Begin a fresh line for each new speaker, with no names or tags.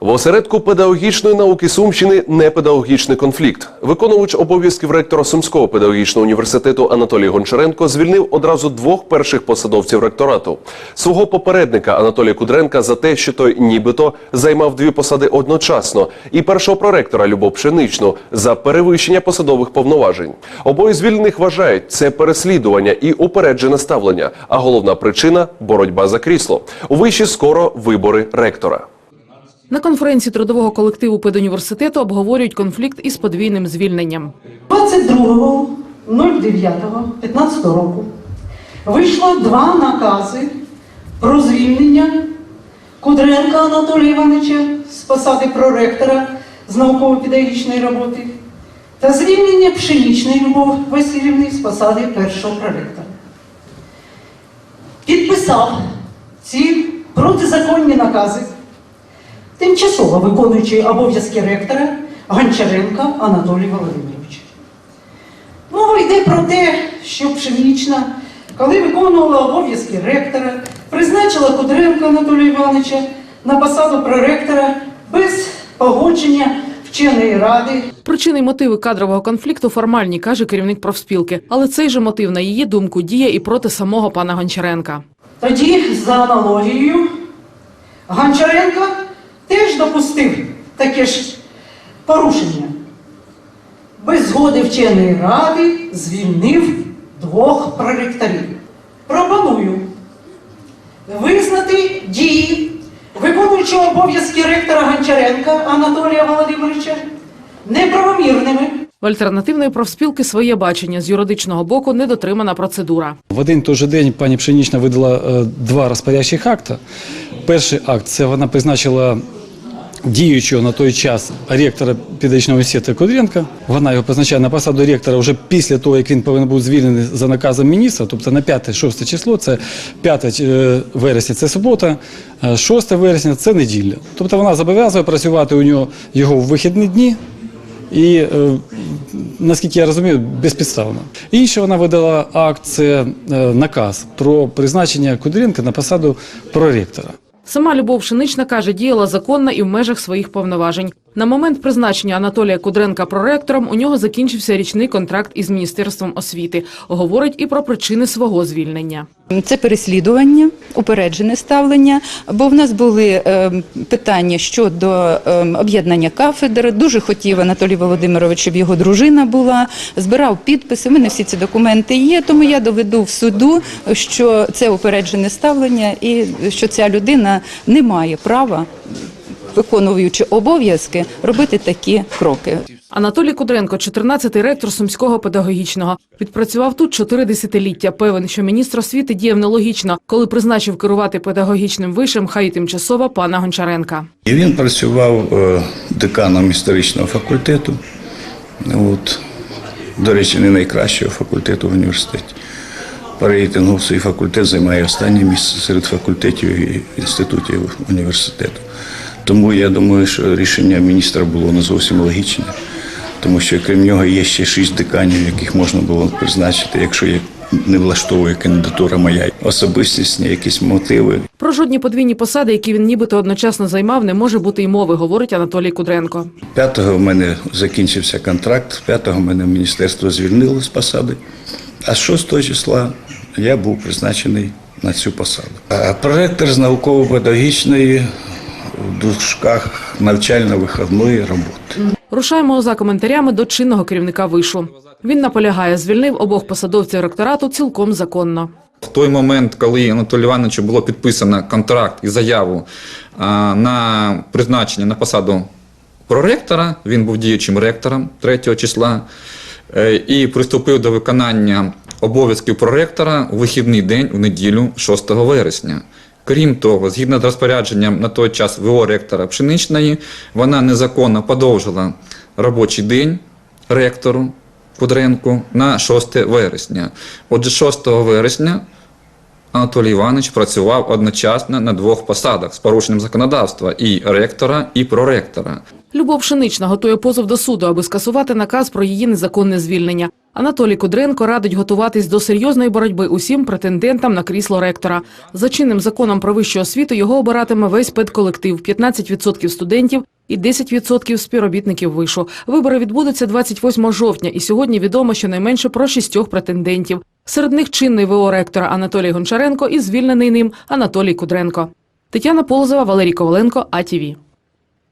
В осередку педагогічної науки Сумщини непедагогічний конфлікт. Виконувач обов'язків ректора Сумського педагогічного університету Анатолій Гончаренко звільнив одразу двох перших посадовців ректорату. Свого попередника Анатолія Кудренка за те, що той нібито займав дві посади одночасно, і першого проректора Любов Пшеничну за перевищення посадових повноважень. Обоє звільнених вважають це переслідування і упереджене ставлення. А головна причина боротьба за крісло. У виші скоро вибори ректора.
На конференції трудового колективу педуніверситету обговорюють конфлікт із подвійним звільненням.
22.09.15 року вийшло два накази про звільнення Кудренка Анатолія Івановича з посади проректора з науково-педагогічної роботи та звільнення Пшенічної Любов Васильівни з посади першого проректора. Підписав ці протизаконні накази тимчасово виконуючий обов'язки ректора Гончаренка Анатолій Володимирович. Мова йде про те, що Пшенічна, коли виконувала обов'язки ректора, призначила Кудренка Анатолія Івановича на посаду проректора без погодження вченої ради.
Причини й мотиви кадрового конфлікту формальні, каже керівник профспілки. Але цей же мотив, на її думку, діє і проти самого пана Гончаренка.
Тоді, за аналогією, Гончаренко теж допустив таке ж порушення. Без згоди вченої ради звільнив двох проректорів. Пропоную визнати дії виконуючого обов'язки ректора Гончаренка Анатолія Володимировича неправомірними.
В альтернативної профспілки своє бачення з юридичного боку недотримана процедура.
В один і той же день пані Пшенічна видала е, два розпорядчих акта. Перший акт це вона призначила діючого на той час ректора педагогічного університету Кудренка. Вона його призначає на посаду ректора вже після того, як він повинен був звільнений за наказом міністра, тобто на 5-6 число, це 5 е, вересня, це субота, е, 6 вересня це неділя. Тобто вона зобов'язує працювати у нього його в вихідні дні. І е, наскільки я розумію, безпідставно. Інше вона видала акт, це е, наказ про призначення Кудренка на посаду проректора.
Сама Любов Пшенична каже, діяла законно і в межах своїх повноважень. На момент призначення Анатолія Кудренка проректором у нього закінчився річний контракт із міністерством освіти. Говорить і про причини свого звільнення.
Це переслідування, упереджене ставлення, бо в нас були е, питання щодо е, об'єднання кафедр. Дуже хотів Анатолій Володимирович, щоб його дружина була, збирав підписи. У мене всі ці документи є, тому я доведу в суду, що це упереджене ставлення і що ця людина не має права, виконуючи обов'язки, робити такі кроки.
Анатолій Кудренко, 14-й ректор Сумського педагогічного. Відпрацював тут чотири десятиліття. Певен, що міністр освіти діяв нелогічно, коли призначив керувати педагогічним вишем, хай і тимчасово пана Гончаренка.
І він працював е, деканом історичного факультету. От, до речі, не найкращого факультету в університеті. По рейтингу свій факультет займає останнє місце серед факультетів і інститутів університету. Тому я думаю, що рішення міністра було не зовсім логічне, тому що крім нього є ще шість деканів, яких можна було призначити, якщо є не влаштовує кандидатура моя особистісні якісь мотиви.
Про жодні подвійні посади, які він нібито одночасно займав, не може бути й мови, говорить Анатолій Кудренко.
5-го в мене закінчився контракт, 5-го мене міністерство звільнило з посади, а 6 числа я був призначений на цю посаду. А Проректор з науково-педагогічної в дужках навчально-виховної роботи.
Рушаємо за коментарями до чинного керівника вишу. Він наполягає, звільнив обох посадовців ректорату цілком законно.
В той момент, коли Анатолію Івановичу було підписано контракт і заяву на призначення на посаду проректора, він був діючим ректором 3 числа е, і приступив до виконання обов'язків проректора у вихідний день у неділю 6 вересня. Крім того, згідно з розпорядженням на той час ВО ректора Пшеничної, вона незаконно подовжила робочий день ректору Кудренку на 6 вересня. Отже, 6 вересня Анатолій Іванович працював одночасно на двох посадах з порушенням законодавства і ректора, і проректора.
Любов Пшенична готує позов до суду, аби скасувати наказ про її незаконне звільнення. Анатолій Кудренко радить готуватись до серйозної боротьби усім претендентам на крісло ректора. За чинним законом про вищу освіту його обиратиме весь педколектив, 15% студентів і 10% співробітників вишу. Вибори відбудуться 28 жовтня, і сьогодні відомо щонайменше про шістьох претендентів. Серед них чинний ВО ректора Анатолій Гончаренко і звільнений ним Анатолій Кудренко. Тетяна Полозова, Валерій Коваленко, АТВ.